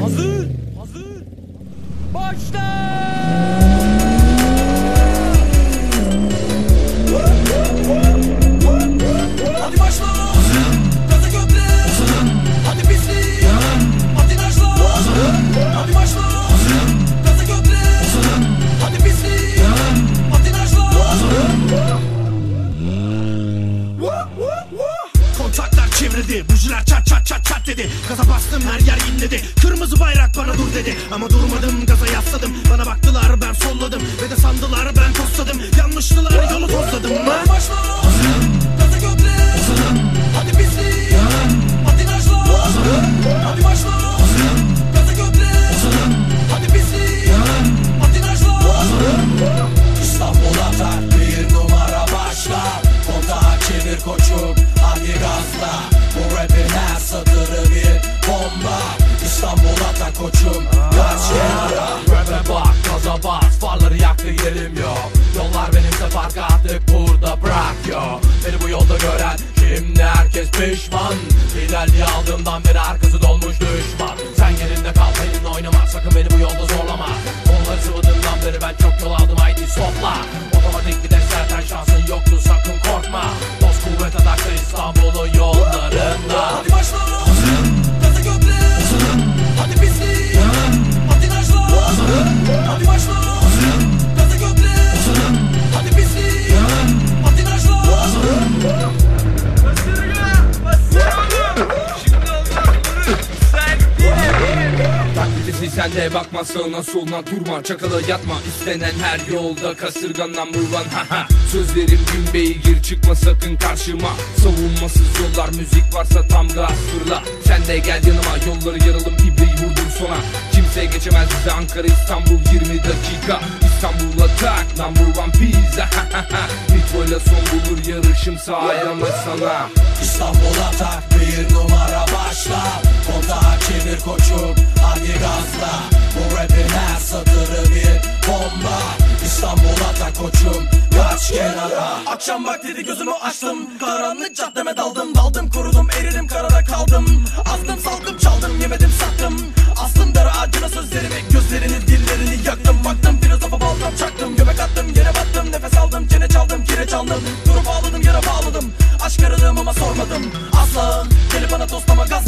Hazır. Hazır. Başla. Hadi başla! Gaza gömle Hadi pislik Hadi naşla! Hadi başla! Gaza gömle Hadi pislik Hadi naşla! Kontaklar çevrildi Bujiler çat çat dedi. Gaza bastım her yer inledi. Kırmızı bayrak bana dur dedi. Ama durmadım gaza yasladım. Bana baktılar ben solladım. Ve de sandılar ben tosladım. Yanlıştılar yolu tozladım Hadi başla Gaza gömle Hadi pislik Hadi naşla Hadi başla. Gaza gömle Hadi pislik Hadi naşla İstanbul atar bir numara başla. Kontağı çevir koçum hadi gazla rapin her satırı bir bomba. İstanbul atar koçum kaç kenara Rap'e bak gaza bas farları yaktı yerim yok. Yollar benimse fark artık burada bırak yo Beni bu yolda gören şimdi herkes pişman. Liderliği aldığımdan beri arkası dolmuş düşman. Sen yerinde kal benimle oynama sakın beni bu yolda zorlama. Onları sıvadığımdan beri ben çok yol aldım haydi stopla sen de bakma sağına soluna durma. Çakala yatma istenen her yolda Kasırgan number one haha Sözlerim gün beygir çıkma sakın karşıma. Savunmasız yollar müzik varsa tam gaz fırla. Sen de gel yanıma yolları yaralım ibreyi vurdur sona. Kimse geçemez bize Ankara İstanbul 20 dakika. İstanbul'a tak number one pizza. Nitro'yla son bulur yarışım sağlayamak sana İstanbul'a tak bir numara başla. Kontağı çevir koçum koçum kaç kenara. Akşam vaktiydi gözümü açtım. Karanlık caddeme daldım. Daldım kurudum eridim karada kaldım. Astım saldım çaldım yemedim sattım. Astım dara ağacına sözlerimi gözlerini dillerini yaktım. Baktım filozofa baltam çaktım. Göbek attım yere battım. Nefes aldım çene çaldım kireç aldım Durup ağladım yara bağladım. Aşk aradım ama sormadım. Asla Gelip bana tostlama gazla